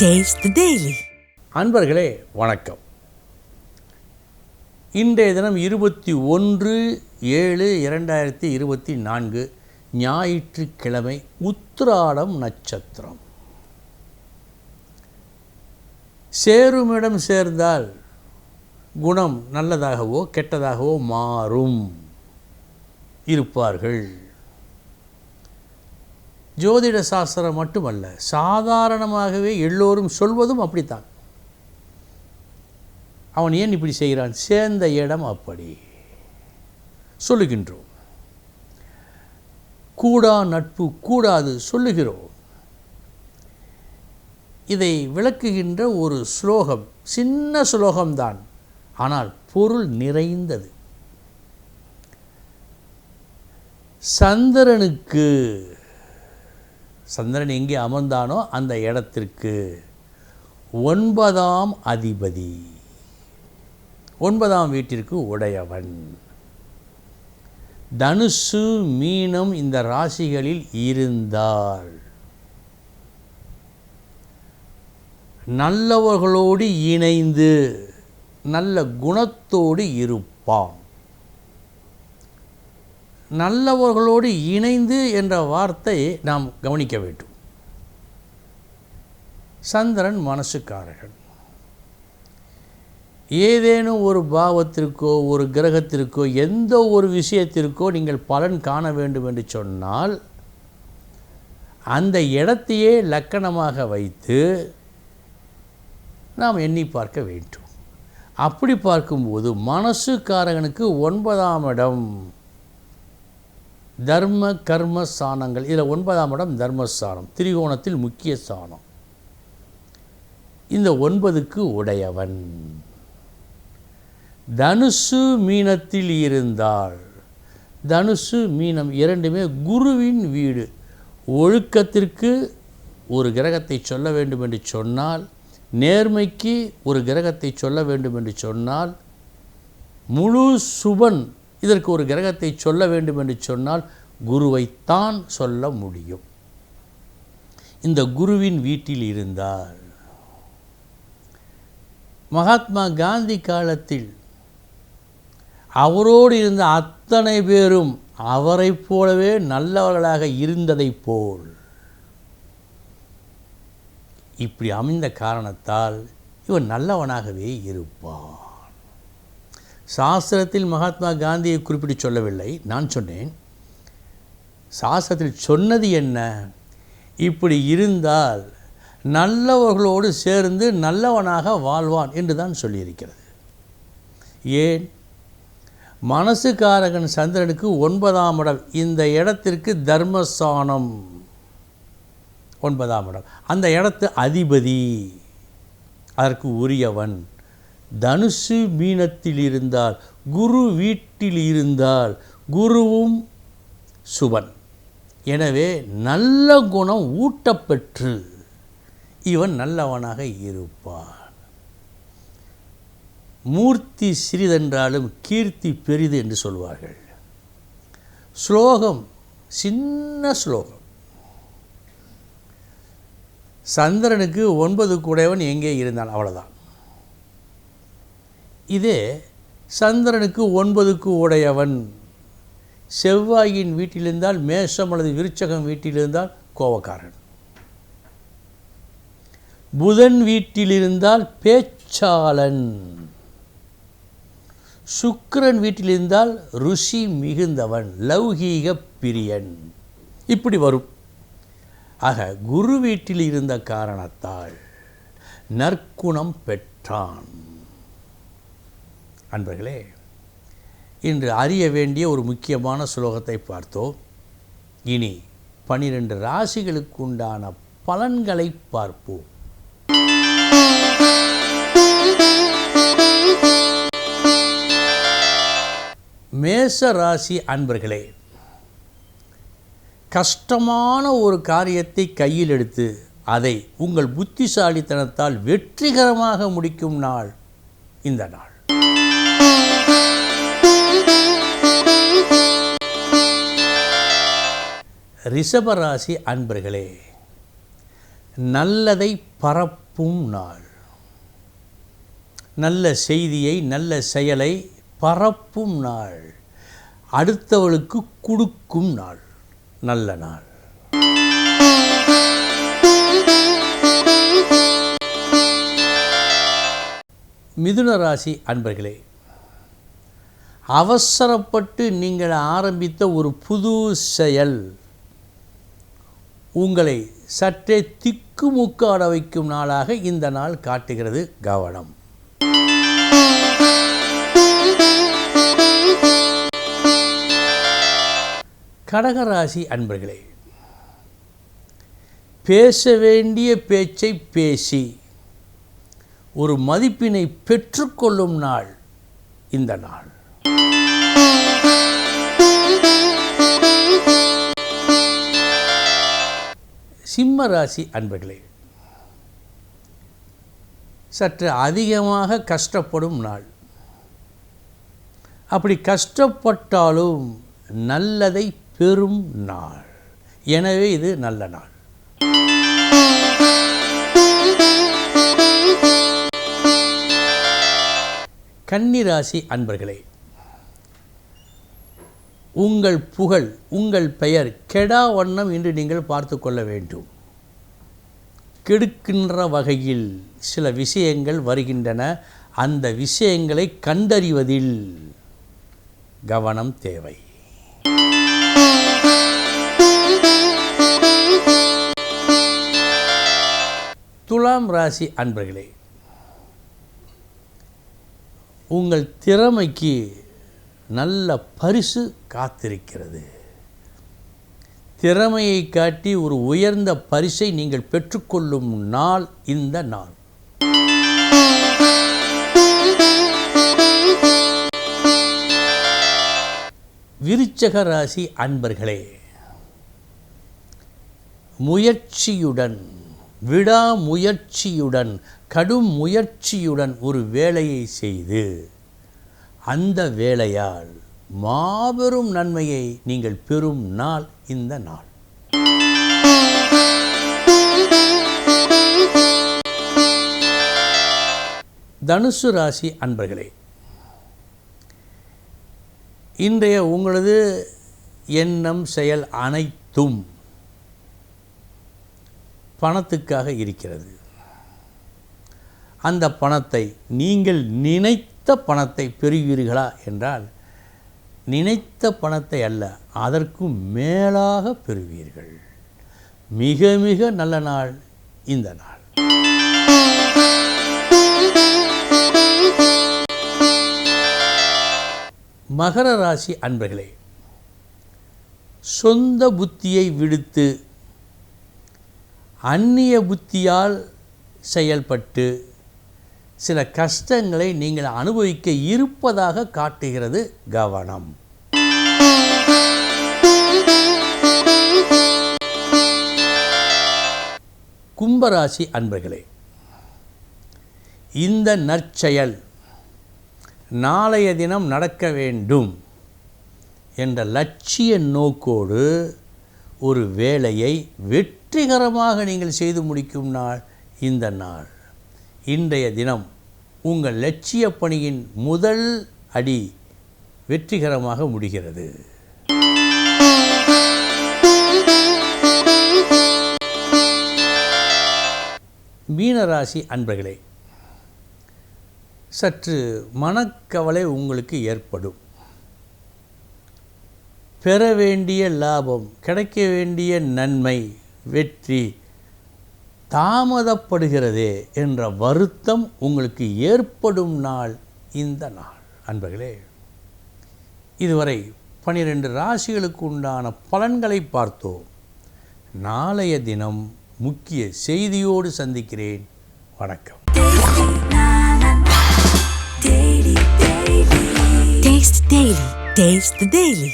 Taste அன்பர்களே வணக்கம். இன்றைய தினம் இருபத்தி ஒன்று ஏழு இரண்டாயிரத்தி இருபத்தி நான்கு ஞாயிற்றுக்கிழமை உத்திராடம் நட்சத்திரம். சேருமிடம் சேர்ந்தால் குணம் நல்லதாகவோ கெட்டதாகவோ மாறும். இருப்பார்கள். ஜோதிட சாஸ்திரம் மட்டுமல்ல சாதாரணமாகவே எல்லோரும் சொல்வதும் அப்படித்தான். அவன் ஏன் இப்படி செய்கிறான்? சேர்ந்த இடம் அப்படி. சொல்லுகின்றோம். கூடா நட்பு கூடாது சொல்லுகிறோம். இதை விளக்குகின்ற ஒரு ஸ்லோகம் சின்ன ஸ்லோகம்தான். ஆனால் பொருள் நிறைந்தது. சந்திரனுக்கு சந்திரன் எங்கே அமர்ந்தானோ அந்த இடத்திற்கு. ஒன்பதாம் அதிபதி. ஒன்பதாம் வீட்டிற்கு உடையவன். தனுசு மீனம் இந்த ராசிகளில் இருந்தால் நல்லவர்களோடு இணைந்து நல்ல குணத்தோடு இருப்பான். நல்லவர்களோடு இணைந்து என்ற வார்த்தை நாம் கவனிக்க வேண்டும். சந்திரன் மனசுக்காரகன் ஏதேனும் ஒரு பாவத்திற்கோ ஒரு கிரகத்திற்கோ எந்த ஒரு விஷயத்திற்கோ நீங்கள் பலன் காண வேண்டும் என்று சொன்னால் அந்த இடத்தையே லக்கணமாக வைத்து நாம் எண்ணி பார்க்க வேண்டும். அப்படி பார்க்கும்போது மனசுக்காரகனுக்கு ஒன்பதாம் இடம். தர்ம கர்ம ஸ்தானங்கள் இதில் ஒன்பதாம் இடம் தர்மஸ்தானம். திரிகோணத்தில் முக்கிய ஸ்தானம் இந்த ஒன்பதுக்கு உடையவன். தனுசு மீனத்தில் இருந்தால் தனுசு மீனம் இரண்டுமே குருவின் வீடு. ஒழுக்கத்திற்கு ஒரு கிரகத்தை சொல்ல வேண்டும் என்று சொன்னால் நேர்மைக்கு ஒரு கிரகத்தை சொல்ல வேண்டும் என்று சொன்னால் முழு சுபன் இதற்கு ஒரு கிரகத்தை சொல்ல வேண்டும் என்று சொன்னால் குருவைத்தான் சொல்ல முடியும். இந்த குருவின் வீட்டில் இருந்தால் மகாத்மா காந்தி காலத்தில் அவரோடு இருந்த அத்தனை பேரும் அவரைப் போலவே நல்லவர்களாக இருந்ததைப் போல் இப்படி அமைந்த காரணத்தால் இவன் நல்லவனாகவே இருப்பான். சாஸ்திரத்தில் மகாத்மா காந்தியை குறிப்பிட்டு சொல்லவில்லை. நான் சொன்னேன் சாஸ்திரத்தில் சொன்னது என்ன? இப்படி இருந்தால் நல்லவர்களோடு சேர்ந்து நல்லவனாக வாழ்வான் என்று தான் சொல்லியிருக்கிறது. ஏன்? மனசுக்காரகன் சந்திரனுக்கு ஒன்பதாம் இடம். இந்த இடத்திற்கு தர்மஸ்தானம் ஒன்பதாம் இடம். அந்த இடத்து அதிபதி அதற்கு உரியவன். தனுசு மீனத்தில் இருந்தால் குரு வீட்டில் இருந்தால் குருவும் சுபன். எனவே நல்ல குணம் ஊட்டப்பெற்று இவன் நல்லவனாக இருப்பான். மூர்த்தி சிறிதென்றாலும் கீர்த்தி பெரிது என்று சொல்வார்கள். ஸ்லோகம் சின்ன ஸ்லோகம். சந்திரனுக்கு ஒன்பது குடைவன் எங்கே இருந்தான்? அவ்வளோதான் இதே சந்திரனுக்கு ஒன்பதுக்கு உடையவன். செவ்வாயின் வீட்டிலிருந்தால் மேஷம் அல்லது விருச்சகம் வீட்டிலிருந்தால் கோவக்காரன் புதன் வீட்டிலிருந்தால் பேச்சாளன். சுக்கரன் வீட்டிலிருந்தால் ருஷி மிகுந்தவன் லௌகீக பிரியன். இப்படி வரும். ஆக குரு வீட்டில் இருந்த காரணத்தால் நற்குணம் பெற்றான். அன்பர்களே இன்று அறிய வேண்டிய ஒரு முக்கியமான சுலோகத்தை பார்த்தோம். இனி பனிரெண்டு ராசிகளுக்கு உண்டான பலன்களை பார்ப்போம். மேச ராசி அன்பர்களே கஷ்டமான ஒரு காரியத்தை கையில் எடுத்து அதை உங்கள் புத்திசாலித்தனத்தால் வெற்றிகரமாக முடிக்கும் நாள் இந்த நாள். ரிஷபராசி அன்பர்களே நல்லதை பரப்பும் நாள். நல்ல செய்தியை நல்ல செயலை பரப்பும் நாள். அடுத்தவளுக்கு கொடுக்கும் நாள். நல்ல நாள். மிதுன ராசி அன்பர்களே அவசரப்பட்டு நீங்கள் ஆரம்பித்த ஒரு புது செயல். உங்களை சற்றே திக்குமுக்காட வைக்கும் நாளாக இந்த நாள் காட்டுகிறது கவனம். கடகராசி அன்பர்களே பேச வேண்டிய பேச்சை பேசி ஒரு மதிப்பினை பெற்றுக்கொள்ளும் நாள் இந்த நாள். சிம்ம ராசி அன்பர்களே சற்று அதிகமாக கஷ்டப்படும் நாள். அப்படி கஷ்டப்பட்டாலும் நல்லதை பெறும் நாள். எனவே இது நல்ல நாள். கன்னிராசி அன்பர்களே உங்கள் புகழ் உங்கள் பெயர் கெடா வண்ணம் என்று நீங்கள் பார்த்து கொள்ள வேண்டும். கெடுக்கின்ற வகையில் சில விஷயங்கள் வருகின்றன. அந்த விஷயங்களை கண்டறிவதில் கவனம் தேவை. துலாம் ராசி அன்பர்களே உங்கள் திறமைக்கு நல்ல பரிசு காத்திருக்கிறது. திறமையை காட்டி ஒரு உயர்ந்த பரிசை நீங்கள் பெற்றுக்கொள்ளும் நாள் இந்த நாள். விருச்சக ராசி அன்பர்களே முயற்சியுடன் விடாமுயற்சியுடன் கடும் முயற்சியுடன் ஒரு வேலையை செய்து அந்த வேலையால் மாபெரும் நன்மையை நீங்கள் பெறும் நாள் இந்த நாள். தனுசு ராசி அன்பர்களே இன்றைய உங்களது எண்ணம் செயல் அனைத்தும் பணத்துக்காக இருக்கிறது. அந்த பணத்தை நீங்கள் நினைத்த பணத்தை பெறுவீர்களா என்றால் நினைத்த பணத்தை அல்ல அதற்கும் மேலாக பெறுவீர்கள். மிக மிக நல்ல நாள் இந்த நாள். மகர ராசி அன்பர்களே சொந்த புத்தியை விடுத்து அந்நிய புத்தியால் செயல்பட்டு சில கஷ்டங்களை நீங்கள் அனுபவிக்க இருப்பதாக காட்டுகிறது கவனம். கும்பராசி அன்பர்களே இந்த நற்செயல் நாளைய தினம் நடக்க வேண்டும் என்ற லட்சிய நோக்கோடு ஒரு வேலையை வெற்றிகரமாக நீங்கள் செய்து முடிக்கும் நாள் இந்த நாள். இன்றைய தினம் உங்கள் லட்சிய பணியின் முதல் அடி வெற்றிகரமாக முடிகிறது. மீனராசி அன்பர்களே சற்று மனக்கவலை உங்களுக்கு ஏற்படும். பெற வேண்டிய லாபம் கிடைக்க வேண்டிய நன்மை வெற்றி தாமதப்படுகிறதே என்ற வருத்தம் உங்களுக்கு ஏற்படும் நாள் இந்த நாள். அன்பர்களே இதுவரை பனிரெண்டு ராசிகளுக்கு உண்டான பலன்களை பார்த்தோம். நாளைய தினம் முக்கிய செய்தியோடு சந்திக்கிறேன் வணக்கம் Taste Daily. Taste the Daily.